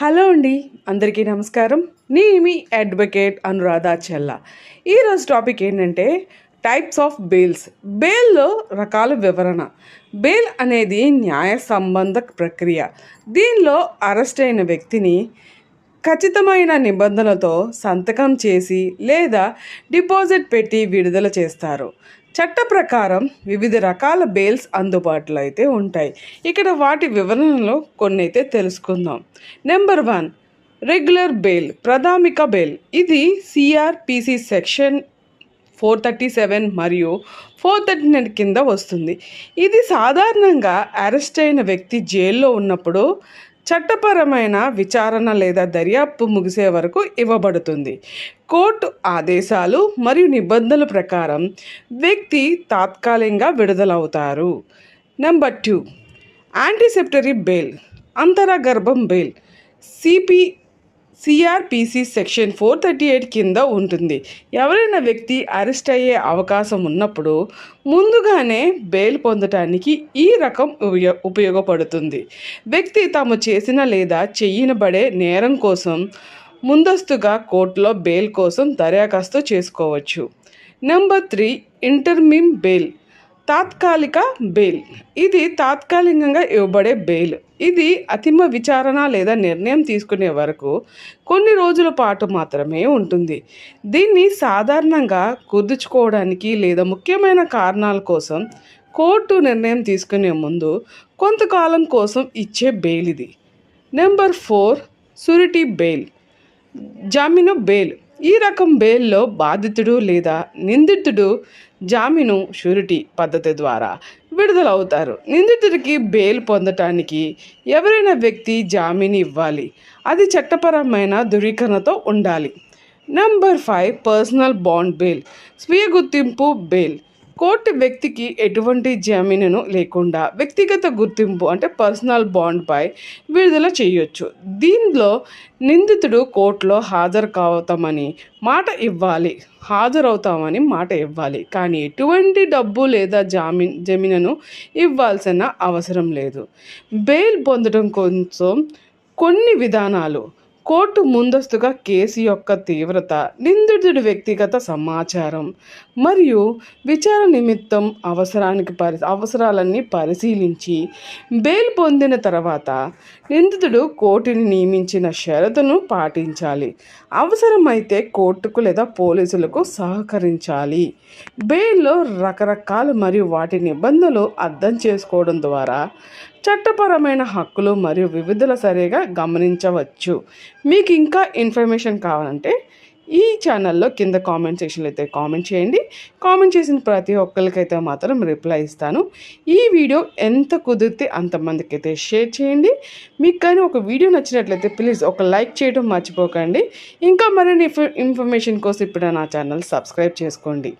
Hello అండి అందరికీ నమస్కారం. నీ మీ అడ్వకేట్ అనురాధ చెల్ల. ఈరోజు టాపిక్ ఏంటంటే టైప్స్ ఆఫ్ బెయిల్స్. బెయిల్లో రకాల వివరణ. బెయిల్ అనేది న్యాయ సంబంధ ప్రక్రియ. దీనిలో అరెస్ట్ అయిన వ్యక్తిని ఖచ్చితమైన నిబంధనలతో సంతకం చేసి లేదా డిపాజిట్ పెట్టి విడుదల చేస్తారు. చట్ట ప్రకారం వివిధ రకాల బెయిల్స్ అందుబాటులో అయితే ఉంటాయి. ఇక్కడ వాటి వివరణలో కొన్ని అయితే తెలుసుకుందాం. నెంబర్ వన్ రెగ్యులర్ బెయిల్ ప్రాథమిక బెయిల్. ఇది CRPC section four thirty seven మరియు ఫోర్ థర్టీ నైన్ కింద వస్తుంది. ఇది సాధారణంగా అరెస్ట్ అయిన వ్యక్తి జైల్లో ఉన్నప్పుడు చట్టపరమైన విచారణ లేదా దర్యాప్తు ముగిసే వరకు ఇవ్వబడుతుంది. కోర్టు ఆదేశాలు మరియు నిబంధనల ప్రకారం వ్యక్తి తాత్కాలికంగా విడుదలవుతారు. Number two. యాంటీసెప్టరీ bail అంతరగర్భం bail CP CRPC section four thirty eight కింద ఉంటుంది. ఎవరైనా వ్యక్తి అరెస్ట్ అయ్యే అవకాశం ఉన్నప్పుడు ముందుగానే బెయిల్ పొందటానికి ఈ రకం ఉపయోగపడుతుంది. వ్యక్తి తాము చేసిన లేదా చెయ్యనబడే నేరం కోసం ముందస్తుగా కోర్టులో బెయిల్ కోసం దరఖాస్తు చేసుకోవచ్చు. Number three interim bail. తాత్కాలిక బెయిల్. ఇది తాత్కాలికంగా ఇవ్వబడే బెయిల్. ఇది అతిమ విచారణ లేదా నిర్ణయం తీసుకునే వరకు కొన్ని రోజుల పాటు మాత్రమే ఉంటుంది. దీన్ని సాధారణంగా కుదుర్చుకోవడానికి లేదా ముఖ్యమైన కారణాల కోసం కోర్టు నిర్ణయం తీసుకునే ముందు కొంతకాలం కోసం ఇచ్చే బెయిల్ ఇది. Number four surety bail. జామీను బెయిల్. ఈ రకం బెయిల్లో బాధితుడు లేదా నిందితుడు జామీను షూరిటీ పద్ధతి ద్వారా విడుదలవుతారు. నిందితుడికి బెయిల్ పొందటానికి ఎవరైనా వ్యక్తి జామీను ఇవ్వాలి. అది చట్టపరమైన ధృవీకరణతో ఉండాలి. Number five personal bond bail స్వీయ గుర్తింపు బెయిల్. కోర్టు వ్యక్తికి ఎటువంటి జామీనును లేకుండా వ్యక్తిగత గుర్తింపు అంటే పర్సనల్ బాండ్పై విడుదల చేయొచ్చు. దీనిలో నిందితుడు కోర్టులో హాజరు కావుతామని మాట ఇవ్వాలి. హాజరవుతామని మాట ఇవ్వాలి. కానీ ఎటువంటి డబ్బు లేదా జామీన్ జమీనను ఇవ్వాల్సిన అవసరం లేదు. బెయిల్ పొందడం కోసం కొన్ని విధానాలు. కోర్టు ముందస్తుగా కేసు యొక్క తీవ్రత నిందితుడి వ్యక్తిగత సమాచారం మరియు విచారణ నిమిత్తం అవసరానికి పరి అవసరాలన్నీ పరిశీలించి బెయిల్ పొందిన తర్వాత నిందితుడు కోర్టుని నియమించిన షరతును పాటించాలి. అవసరమైతే కోర్టుకు లేదా పోలీసులకు సహకరించాలి. బెయిల్లో రకరకాలు మరియు వాటి నిబంధనలు అర్థం చేసుకోవడం ద్వారా చట్టపరమైన హక్కులు మరియు వివిధల సరిగా గమనించవచ్చు. మీకు ఇంకా ఇన్ఫర్మేషన్ కావాలంటే ఈ ఛానల్లో కింద కామెంట్ సెక్షన్లో అయితే కామెంట్ చేయండి. కామెంట్ చేసిన ప్రతి ఒక్కరికైతే మాత్రం రిప్లై ఇస్తాను. ఈ వీడియో ఎంత కుదిరితే అంతమందికి అయితే షేర్ చేయండి. మీకు కానీ ఒక వీడియో నచ్చినట్లయితే ప్లీజ్ ఒక లైక్ చేయడం మర్చిపోకండి. ఇంకా మరిన్ని ఇన్ఫర్మేషన్ కోసం ఇప్పుడు నా ఛానల్ సబ్స్క్రైబ్ చేసుకోండి.